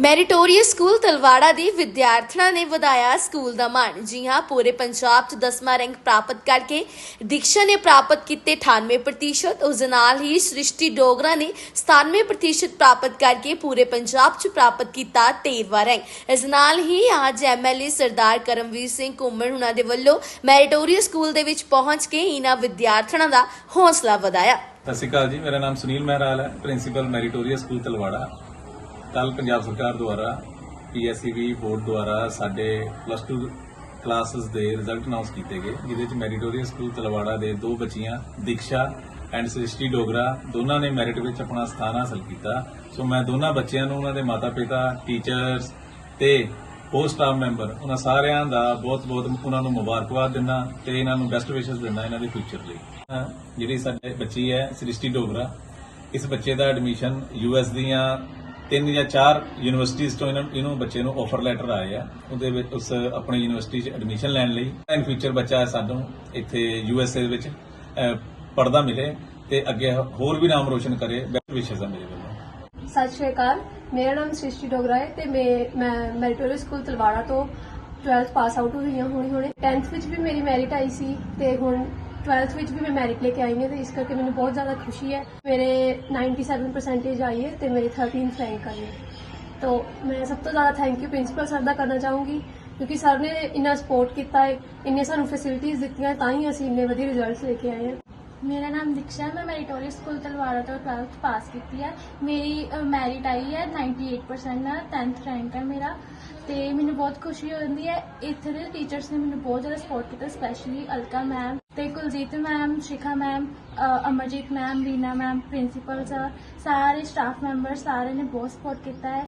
Meritorious school Talwara ਦੇ ਵਿਦਿਆਰਥਣਾਂ ਨੇ ਵਧਾਇਆ ਸਕੂਲ ਦਾ ਮਾਣ। ਜੀ ਹਾਂ, ਪੂਰੇ ਪੰਜਾਬ 'ਚ 10ਵਾਂ ਰੈਂਕ ਪ੍ਰਾਪਤ ਕਰਕੇ ਦੀਕਸ਼ਾ ਨੇ ਪ੍ਰਾਪਤ ਕੀਤੇ 98% ਉਸ ਨਾਲ ਹੀ ਸ੍ਰਿਸ਼ਟੀ ਡੋਗਰਾ ਨੇ 97% ਪ੍ਰਾਪਤ ਕਰਕੇ ਪੂਰੇ ਪੰਜਾਬ 'ਚ ਪ੍ਰਾਪਤ ਕੀਤਾ 13ਵਾਂ ਰੈਂਕ। ਇਸ ਨਾਲ ਹੀ ਅੱਜ ਐਮਐਲਏ ਸਰਦਾਰ ਕਰਮਵੀਰ ਸਿੰਘ ਘੁੰਮਣ ਹੁਣਾਂ ਦੇ ਵੱਲੋਂ ਮੈਰੀਟੋਰੀਅਸ ਸਕੂਲ ਦੇ ਵਿੱਚ ਪਹੁੰਚ ਕੇ ਇਹਨਾਂ ਵਿਦਿਆਰਥਣਾਂ ਦਾ ਹੌਸਲਾ ਵਧਾਇਆ। ਸਤਿ ਸ਼੍ਰੀ ਅਕਾਲ ਜੀ, ਮੇਰਾ ਨਾਮ ਸੁਨੀਲ ਮਹਿਰਾਲ ਹੈ, ਪ੍ਰਿੰਸੀਪਲ ਮੈਰੀਟੋਰੀਅਸ ਸਕੂਲ ਤਲਵਾੜਾ। ਕੱਲ ਪੰਜਾਬ ਸਰਕਾਰ ਦੁਆਰਾ ਪੀਐਸਸੀਬੀ ਬੋਰਡ ਦੁਆਰਾ ਸਾਡੇ ਪਲੱਸ 2 ਕਲਾਸਿਸ ਦੇ ਰਿਜ਼ਲਟ ਅਨਾਉਂਸ ਕੀਤੇ ਗਏ, ਜਿਹਦੇ ਵਿੱਚ ਮੈਰੀਟੋਰੀਅਸ ਸਕੂਲ ਤਲਵਾੜਾ ਦੇ ਦੋ ਬੱਚੀਆਂ, ਦੀਕਸ਼ਾ ਐਂਡ ਸ੍ਰਿਸ਼ਟੀ ਡੋਗਰਾ ਦੋਨਾਂ ਨੇ ਮੈਰਿਟ ਵਿੱਚ ਆਪਣਾ ਸਥਾਨ ਹਾਸਲ ਕੀਤਾ। ਸੋ ਮੈਂ ਦੋਨਾਂ ਬੱਚਿਆਂ ਨੂੰ, ਉਹਨਾਂ ਦੇ ਮਾਤਾ-ਪਿਤਾ ਟੀਚਰਸ ਤੇ ਹੋਰ ਸਟਾਫ ਮੈਂਬਰ ਉਹਨਾਂ ਸਾਰਿਆਂ ਦਾ ਬਹੁਤ-ਬਹੁਤ ਉਹਨਾਂ ਨੂੰ ਮੁਬਾਰਕਬਾਦ ਦਿੰਦਾ ਤੇ ਇਹਨਾਂ ਨੂੰ ਬੈਸਟ ਵਿਸ਼ੇਸ ਦਿੰਦਾ ਇਹਨਾਂ ਦੇ ਫਿਊਚਰ ਲਈ। ਜਿਹੜੀ ਸਾਡੇ ਬੱਚੀ ਹੈ ਸ੍ਰਿਸ਼ਟੀ ਡੋਗਰਾ, ਇਸ ਬੱਚੇ ਦਾ ਐਡਮਿਸ਼ਨ ਯੂਐਸ ਦੀਆਂ ਤਿੰਨ ਜਾਂ ਚਾਰ ਯੂਨੀਵਰਸਿਟੀਜ਼ ਤੋਂ ਇਹਨਾਂ ਇਹਨੂੰ ਬੱਚੇ ਨੂੰ ਆਫਰ ਲੈਟਰ ਆਏ ਆ। ਉਹਦੇ ਵਿੱਚ ਉਸ ਆਪਣੀ ਯੂਨੀਵਰਸਿਟੀ 'ਚ ਐਡਮਿਸ਼ਨ ਲੈਣ ਲਈ। ਇਨ ਫਿਊਚਰ ਬੱਚਾ ਸਾਨੂੰ ਇੱਥੇ ਯੂਐਸਏ ਵਿੱਚ ਪੜਦਾ ਮਿਲੇ ਤੇ ਅੱਗੇ ਹੋਰ ਵੀ ਨਾਮ ਰੋਸ਼ਨ ਕਰੇ। ਬੈਸਟ ਵਿਸ਼ੇਸ ਆ ਮੇਰੇ ਵੱਲੋਂ। ਸਤਿ ਸ਼੍ਰੀ ਅਕਾਲ। ਮੇਰਾ ਨਾਮ ਸ੍ਰਿਸ਼ਟੀ ਡੋਗਰਾ ਹੈ ਤੇ ਮੈਂ ਮੈਰੀਟੋਰੀਅਸ ਸਕੂਲ ਤਲਵਾੜਾ ਤੋਂ 12th ਪਾਸ ਆਊਟ ਹੋਈ ਹਾਂ ਹੁਣੇ ਹੁਣੇ 10th ਵਿੱਚ ਵੀ ਮੇਰੀ ਮੈਰਿਟ ਆਈ ਸੀ ਤੇ ਹੁਣ 12th ਵਿੱਚ ਵੀ ਮੈਂ ਮੈਰਿਟ ਲੈ ਕੇ ਆਈ ਹਾਂ ਤੇ ਇਸ ਕਰਕੇ ਮੈਨੂੰ ਬਹੁਤ ਜ਼ਿਆਦਾ ਖੁਸ਼ੀ ਹੈ। ਮੇਰੇ 97 ਪਰਸੈਂਟੇਜ ਆਈ ਹੈ ਤੇ ਮੇਰੇ 13th ਰੈਂਕ ਆਈ ਹੈ। ਤੋਂ ਮੈਂ ਸਭ ਤੋਂ ਜ਼ਿਆਦਾ ਥੈਂਕ ਯੂ ਪ੍ਰਿੰਸੀਪਲ ਸਰ ਦਾ ਕਰਨਾ ਚਾਹੂੰਗੀ, ਕਿਉਂਕਿ ਸਰ ਨੇ ਇੰਨਾ ਸਪੋਰਟ ਕੀਤਾ ਹੈ, ਇੰਨੇ ਸਾਨੂੰ ਫੈਸਿਲਿਟੀਆਂ ਦਿੱਤੀਆਂ, ਤਾਂ ਹੀ ਅਸੀਂ ਇੰਨੇ ਵਧੀਆ ਰਿਜ਼ਲਟਸ ਲੈ ਕੇ ਆਏ ਹਾਂ। ਮੇਰਾ ਨਾਮ ਦਿਕਸ਼ਾ ਹੈ, ਮੈਂ ਮੈਰੀਟੋਰੀਅਸ ਸਕੂਲ ਤਲਵਾਰਾ ਤੋਂ 12th ਪਾਸ ਕੀਤੀ ਹੈ। ਮੇਰੀ ਮੈਰਿਟ ਆਈ ਹੈ 98% ਨਾਲ 10th ਰੈਂਕ ਹੈ ਮੇਰਾ। ਤੇ ਮੈਨੂੰ ਬਹੁਤ ਖੁਸ਼ੀ ਹੁੰਦੀ ਹੈ, ਇੱਥੇ ਦੇ ਟੀਚਰਸ ਨੇ ਮੈਨੂੰ ਬਹੁਤ ਜ਼ਿਆਦਾ ਸਪੋਰਟ ਕੀਤਾ ਸਪੈਸ਼ਲੀ ਅਲਕਾ ਮੈਮ ਤੇ Kuljeet ma'am Shikha ma'am Amarjeet ma'am Veena ma'am principal sir ਸਾਰੇ ਸਟਾਫ ਮੈਂਬਰ ਸਾਰੇ ਨੇ ਬਹੁਤ ਸਪੋਰਟ ਕੀਤਾ ਹੈ।